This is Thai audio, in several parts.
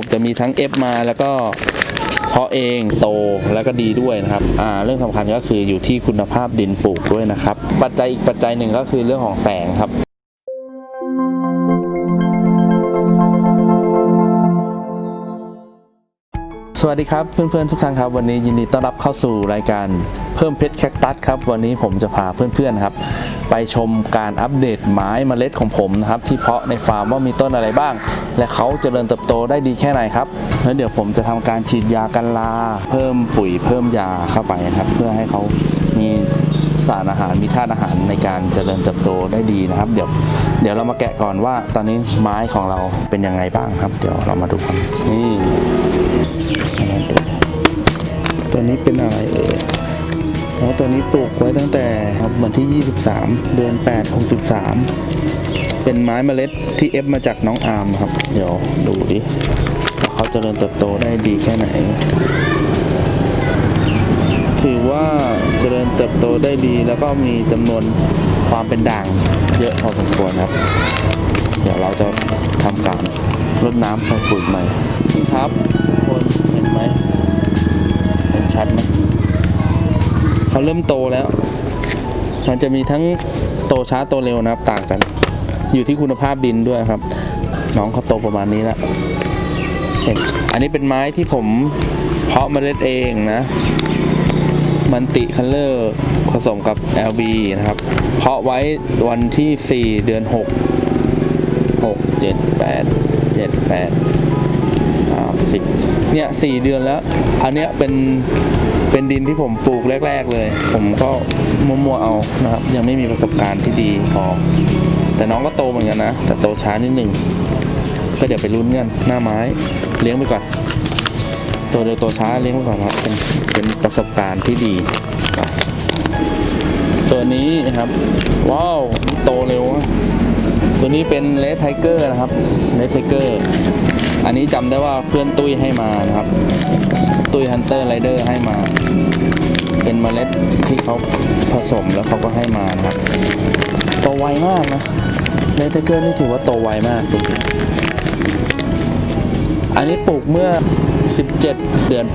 ผมจะมีทั้ง F มาแล้วก็เพาะเองโตแล้วก็ดีด้วยนะครับอ่าเรื่องสำคัญก็คืออยู่ที่คุณภาพดินปลูกด้วยนะครับ ปัจจัยอีกปัจจัยหนึ่งก็คือเรื่องของแสงครับ สวัสดีครับเพื่อนๆทุกท่านครับ วันนี้ยินดีต้อนรับเข้าสู่รายการเพิ่มเพชรแคคตัสครับ วันนี้ผมจะพาเพื่อนๆครับ ไปชมการอัปเดตไม้เมล็ดของผมนะครับ ที่เพาะในฟาร์มว่ามีต้นอะไรบ้าง และเขาเจริญเติบโตได้ดีแค่ไหนครับแล้วเดี๋ยวผมจะทำการฉีดยากันลา เพิ่มปุ๋ยเพิ่มยาเข้าไปนะครับ เพื่อให้เขามีสารอาหารมีธาตุอาหารในการเจริญเติบโตได้ดีนะครับ เดี๋ยวเดี๋ยวเรามาแกะก่อนว่า ตอนนี้ไม้ของเราเป็นยังไงบ้างครับ เดี๋ยวเรามาดูกันนี่ ตัวนี้เป็นอะไรเอ่ยเพราะตัวนี้ปลูกไว้ตั้งแต่วันที่ 23 เดือน 8 63 เป็นไม้เมล็ดที่เอฟมาจากน้องอาร์มครับ เดี๋ยวดูดิเขาเจริญเติบโตได้ดีแค่ไหน ถือว่าเจริญเติบโตได้ดีแล้วก็มีจำนวนความเป็นด่างเยอะพอสมควรครับ เดี๋ยวเราจะทำการรดน้ำใส่ปุ๋ยใหม่ครับคนเห็นไหม ชัดไหมเขาเริ่มโตแล้ว มันจะมีทั้งโตช้าโตเร็วนะครับต่างกัน อยู่ที่คุณภาพดินด้วยครับ น้องเขาโตประมาณนี้แล้วเห็นอันนี้เป็นไม้ที่ผมเพาะเมล็ดเองนะมันติคัลเลอร์ผสมกับ LB นะครับ เพาะไว้วันที่ 4 เดือน 6 6 7 8 7 8 สิเนี่ยสี่เดือนแล้ว อันเนี้ยเป็นเป็นดินที่ผมปลูกแรก ๆเลย ผมก็มัวๆเอานะครับ ยังไม่มีประสบการณ์ที่ดีพอแต่น้องก็โตเหมือนกันนะ แต่โตช้านิดหนึ่งก็เดี๋ยวไปลุ้นกันหน้าไม้เลี้ยงไปก่อนตัวเร็วตัวช้าเลี้ยงไปก่อนครับเป็นเป็นประสบการณ์ที่ดี ตัวนี้นะครับ ว้าว โตเร็ว ตัวนี้เป็นเลสไทเกอร์นะครับเลสไทเกอร์ อันนี้จำได้ว่าเพื่อนตุ้ยให้มานะครับ ตุ้ยฮันเตอร์ไรเดอร์ให้มา เป็นเมล็ดที่เขาผสมแล้วเขาก็ให้มานะครับโตไวมากนะเลเทเกอร์นี่ถือว่าโตไวมากดูอันนี้ปลูกเมื่อ 17 เดือน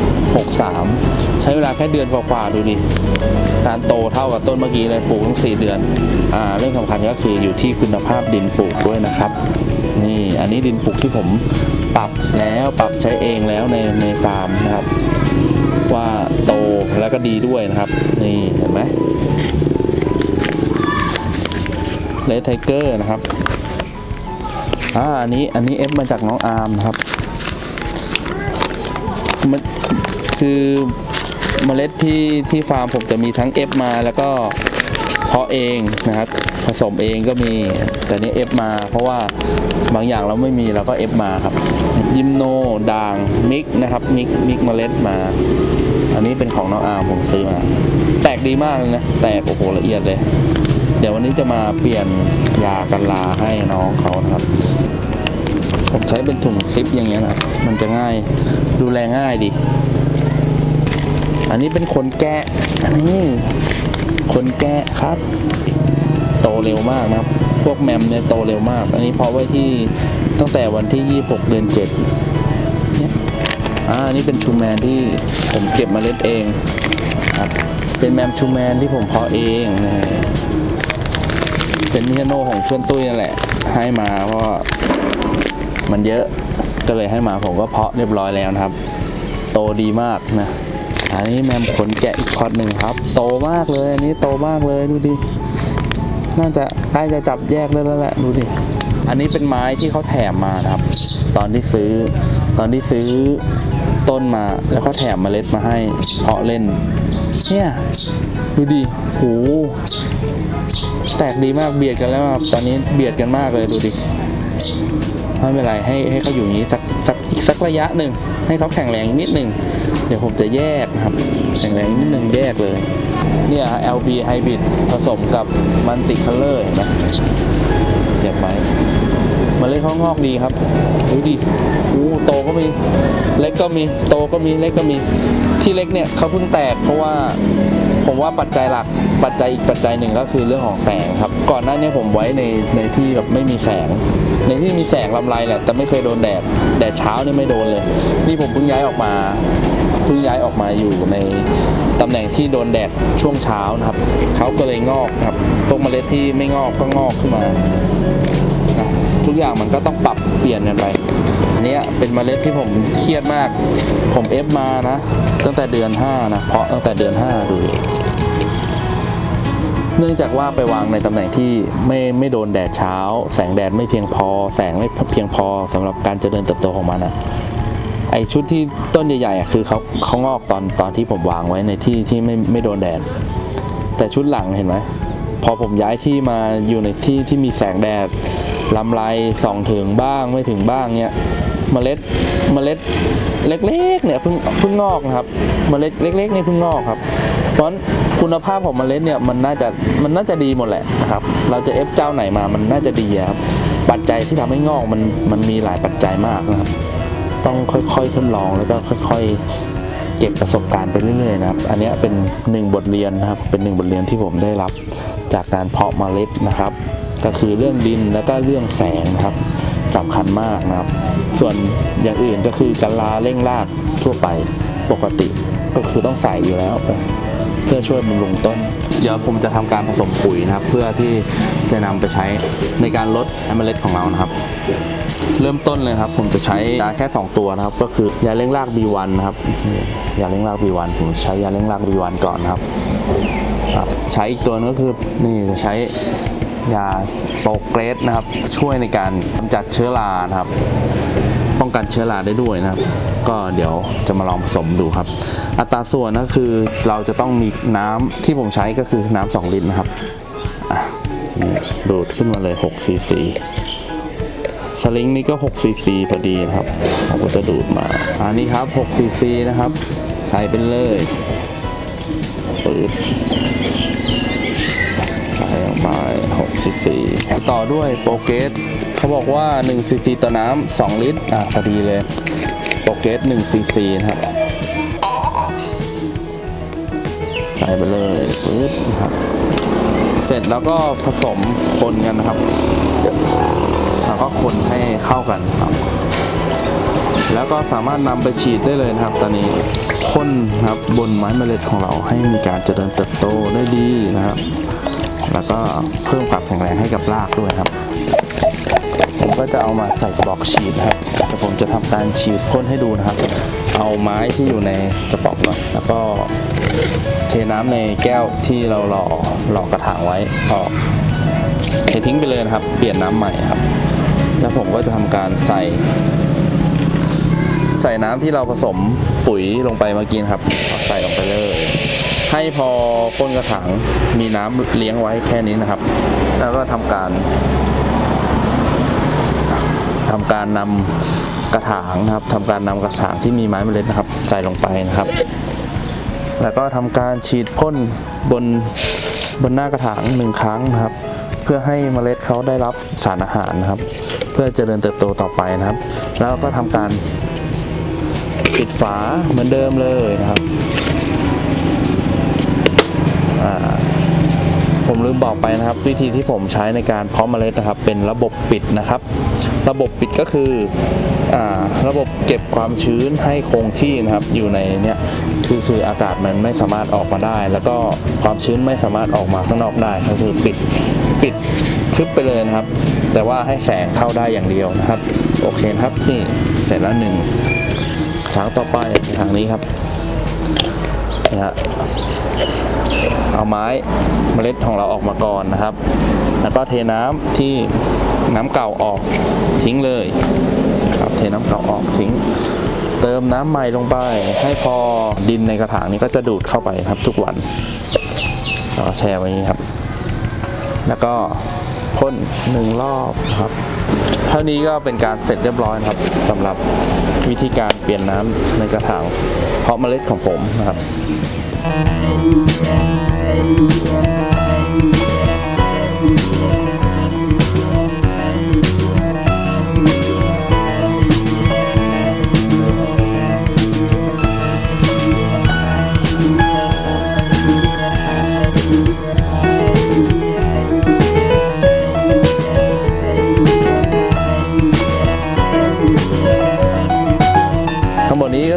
8 63 ใช้เวลาแค่เดือนกว่าๆดูดิ การโตเท่ากับต้นเมื่อกี้เลยปลูกตั้ง 4 เดือน อ่าเรื่องสำคัญก็คืออยู่ที่คุณภาพดินปลูกด้วยนะครับ นี่อันนี้ดินปลูกที่ผมปรับแล้วปรับใช้เองแล้วในในฟาร์มนะครับ ว่าโตแล้วก็ดีด้วยนะครับ นี่เห็นไหมเลทไทเกอร์นะครับอ่าอันนี้อันนี้เอฟมาจากน้องอาร์มนะครับมันคือเมล็ดที่ที่ฟาร์มผมจะมีทั้งเอฟมาแล้วก็าะเองนะครับ ผสมเองก็มี แต่นี้เอฟมา เพราะว่าบางอย่างเราไม่มีเราก็เอฟมาครับ ยิมโนด่างมิกนะครับมิกมิกเมล็ดมา อันนี้เป็นของน้องอาร์มผมซื้อมา แตกดีมากเลยนะ แตกโอ้โหละเอียดเลย เดี๋ยววันนี้จะมาเปลี่ยนยากันลาให้น้องเขานะครับผมใช้เป็นถุงซิปอย่างเงี้ยนะมันจะง่ายดูแลง่ายดี อันนี้เป็นคนแกะ อันนี้ คนแกะครับ โตเร็วมากนะครับ พวกแมมเนี่ยโตเร็วมาก อันนี้เพาะไว้ที่ตั้งแต่วันที่ 26 เดือน7เนี่ยอ่าอันนี้เป็นชูแมนที่ผมเก็บมาเล็ดเองครับ เป็นแมมชูแมนที่ผมเพาะเองนะฮะเป็นมิฮาโนของเพื่อนตุ้ยนั่นแหละ ให้มาเพราะมันเยอะก็เลยให้มาผมก็เพาะเรียบร้อยแล้วนะครับ โตดีมากนะ อันนี้แมมขนแกะอีกพอดหนึ่งครับ โตมากเลย อันนี้โตมากเลยดูดิ น่าจะใกล้จะจับแยกได้แล้วแหละดูดิ อันนี้เป็นไม้ที่เขาแถมมานะครับ ตอนที่ซื้อ ตอนที่ซื้อต้นมาแล้วเขาแถมเมล็ดมาให้เพาะเล่น เนี่ยดูดิโหแตกดีมากเบียดกันแล้วครับตอนนี้เบียดกันมากเลยดูดิไม่เป็นไรให้ให้เขาอยู่อย่างนี้สักสักสักระยะหนึ่งให้เขาแข็งแรงนิดหนึ่ง เดี๋ยวผมจะแยกครับแข็งแรงนิดหนึ่งแยกเลย เนี่ย LB Hybrid ผสมกับมันติคัลเลอร์เห็นไหมเสียบไหมมันเลยเขางอกดีครับดูดิอู้โตก็มี เล็กก็มี โตก็มี เล็กก็มี ที่เล็กเนี่ยเขาเพิ่งแตกเพราะว่าผมว่าปัจจัยหลักปัจจัยอีกปัจจัยหนึ่งก็คือเรื่องของแสงครับ ก่อนหน้านี้ผมไว้ในในที่แบบไม่มีแสง ในที่มีแสงลำไรแหละแต่ไม่เคยโดนแดดแดดเช้านี่ไม่โดนเลย นี่ผมเพิ่งย้ายออกมา เพิ่งย้ายออกมาอยู่ในตำแหน่งที่โดนแดดช่วงเช้านะครับเขาก็เลยงอกครับพวกเมล็ดที่ไม่งอกก็งอกขึ้นมา ทุกอย่างมันก็ต้องปรับเปลี่ยนกันไปอันนี้เป็นเมล็ดที่ผมเครียดมาก ผมเอฟมานะ ตั้งแต่เดือน 5 นะ เพราะตั้งแต่เดือน 5 ดูเนื่องจากว่าไปวางในตำแหน่งที่ไม่ไม่โดนแดดเช้า แสงแดดไม่เพียงพอ แสงไม่เพียงพอสำหรับการเจริญเติบโตของมันอะ ไอชุดที่ต้นใหญ่ๆอะคือเขาเขางอกตอนตอนที่ผมวางไว้ในที่ที่ไม่ไม่โดนแดด แต่ชุดหลังเห็นไหมพอผมย้ายที่มาอยู่ในที่ที่มีแสงแดดลำไรส่องถึงบ้างไม่ถึงบ้างเนี่ยเมล็ดเมล็ดเล็กๆเนี่ยเพิ่งเพิ่งงอกนะครับเมล็ดเล็กๆเนี่ยเพิ่งงอกครับ เพราะฉะนั้นคุณภาพของเมล็ดเนี่ยมันน่าจะมันน่าจะดีหมดแหละนะครับ เราจะเอฟเจ้าไหนมามันน่าจะดีครับปัจจัยที่ทำให้งอกมันมันมีหลายปัจจัยมากนะครับ ต้องค่อยๆทดลองแล้วก็ค่อยๆ เก็บประสบการณ์ไปเรื่อยๆนะครับ อันนี้เป็นหนึ่งบทเรียนนะครับ เป็นหนึ่งบทเรียนที่ผมได้รับจากการเพาะเมล็ดนะครับ ก็คือเรื่องดินแล้วก็เรื่องแสงนะครับสำคัญมากนะครับ ส่วนอย่างอื่นก็คือกะลาเร่งรากทั่วไปปกติก็คือต้องใส่อยู่แล้ว เพื่อช่วยบำรุงต้น เดี๋ยวผมจะทำการผสมปุ๋ยนะครับ เพื่อที่จะนำไปใช้ในการลดเมล็ดของเรานะครับ เริ่มต้นเลยครับ ผมจะใช้ยาแค่ 2 ตัวนะครับ ก็คือยาเร่งราก B1 นะครับยาเร่งราก B1 ผมใช้ยาเร่งราก B1 ก่อนครับครับ ใช้อีกตัวนึงก็คือนี่จะใช้ยาโปรเกรสนะครับ ช่วยในการกำจัดเชื้อรานะครับ ป้องกันเชื้อราได้ด้วยนะครับ ก็เดี๋ยวจะมาลองผสมดูครับ อัตราส่วนก็คือเราจะต้องมีน้ำที่ผมใช้ก็คือน้ำ2ลิตรนะครับดูดขึ้นมาเลย6ซีซีสลิงนี่ก็6ซีซีพอดีนะครับผมก็จะดูดมาอันนี้ครับ6ซีซีนะครับ ใส่ไปเลยปืดใส่ลงไป6ซีซีต่อด้วยโปรเกส เขาบอกว่า1ซีซีต่อน้ำ2ลิตร อะพอดีเลยโปเกส1ซีซีนะครับ ใส่ไปเลยปื๊ดนะครับ เสร็จแล้วก็ผสมคนกันนะครับ แล้วก็คนให้เข้ากันครับ แล้วก็สามารถนำไปฉีดได้เลยนะครับ ตอนนี้พ่นนะครับบนไม้เมล็ดของเราให้มีการเจริญเติบโตได้ดีนะครับ แล้วก็เพิ่มความแข็งแรงให้กับรากด้วยครับ ก็จะเอามาใส่กระบอกฉีดนะครับแต่ผมจะทำการฉีดพ่นให้ดูนะครับ เอาไม้ที่อยู่ในกระป๋องก่อนแล้วก็เทน้ำในแก้วที่เราหล่อหล่อกระถางไว้ออกเททิ้งไปเลยนะครับ เปลี่ยนน้ำใหม่ครับ แล้วผมก็จะทำการใส่ ใส่น้ำที่เราผสมปุ๋ยลงไปเมื่อกี้ครับใส่ลงไปเลยให้พอก้นกระถางมีน้ำเลี้ยงไว้แค่นี้นะครับ แล้วก็ทำการ ทำการนำกระถางนะครับทำการนำกระถางที่มีไม้เมล็ดนะครับ ใส่ลงไปนะครับ แล้วก็ทำการฉีดพ่นบนบนหน้ากระถางหนึ่งครั้งนะครับ เพื่อให้เมล็ดเขาได้รับสารอาหารนะครับ เพื่อเจริญเติบโตต่อไปนะครับ แล้วก็ทำการปิดฝาเหมือนเดิมเลยนะครับผมลืมบอกไปนะครับ วิธีที่ผมใช้ในการเพาะเมล็ดนะครับ เป็นระบบปิดนะครับ ระบบปิดก็คืออระบบเก็บความชื้นให้คงที่นะครับอยู่ในเนี่ยคือคืออากาศมันไม่สามารถออกมาได้ แล้วก็ความชื้นไม่สามารถออกมาข้างนอกได้ก็คือปิดปิดทึบไปเลยนะครับ แต่ว่าให้แสงเข้าได้อย่างเดียวนะครับ โอเคครับนี่เสร็จแล้วหนึ่งทางต่อไปทางนี้ครับ นี่ฮะเอาไม้เมล็ดของเราออกมาก่อนนะครับ แล้วก็เทน้ำที่น้ำเก่าออกทิ้งเลยครับเทน้ำเก่าออกทิ้ง เติมน้ำใหม่ลงไป ให้พอดินในกระถางนี้ก็จะดูดเข้าไปครับทุกวันแล้วก็แช่ไว้อย่างนี้ครับ แล้วก็พ่นหนึ่งรอบครับ เท่านี้ก็เป็นการเสร็จเรียบร้อยครับสำหรับวิธีการเปลี่ยนน้ำในกระถาง เพราะเมล็ดของผมนะครับ Thank you.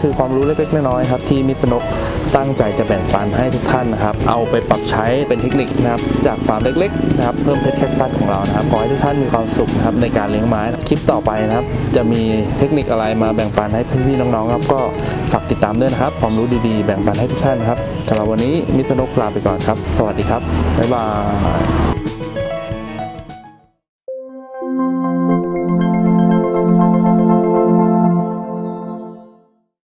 คือความรู้เล็กๆน้อยๆครับที่มิตรนกตั้งใจจะแบ่งปันให้ทุกท่านนะครับ เอาไปปรับใช้เป็นเทคนิคนะครับจากฟาร์มเล็กๆนะครับเพิ่มเพชรแคคตัสของเรานะครับขอให้ทุกท่านมีความสุขนะครับในการเลี้ยงไม้คลิปต่อไปนะครับ จะมีเทคนิคอะไรมาแบ่งปันให้พี่ๆน้องๆครับก็ฝากติดตามด้วยนะครับ ความรู้ดีๆแบ่งปันให้ทุกท่านครับสำหรับวันนี้มิตรนกลาไปก่อนครับ สวัสดีครับบ๊ายบาย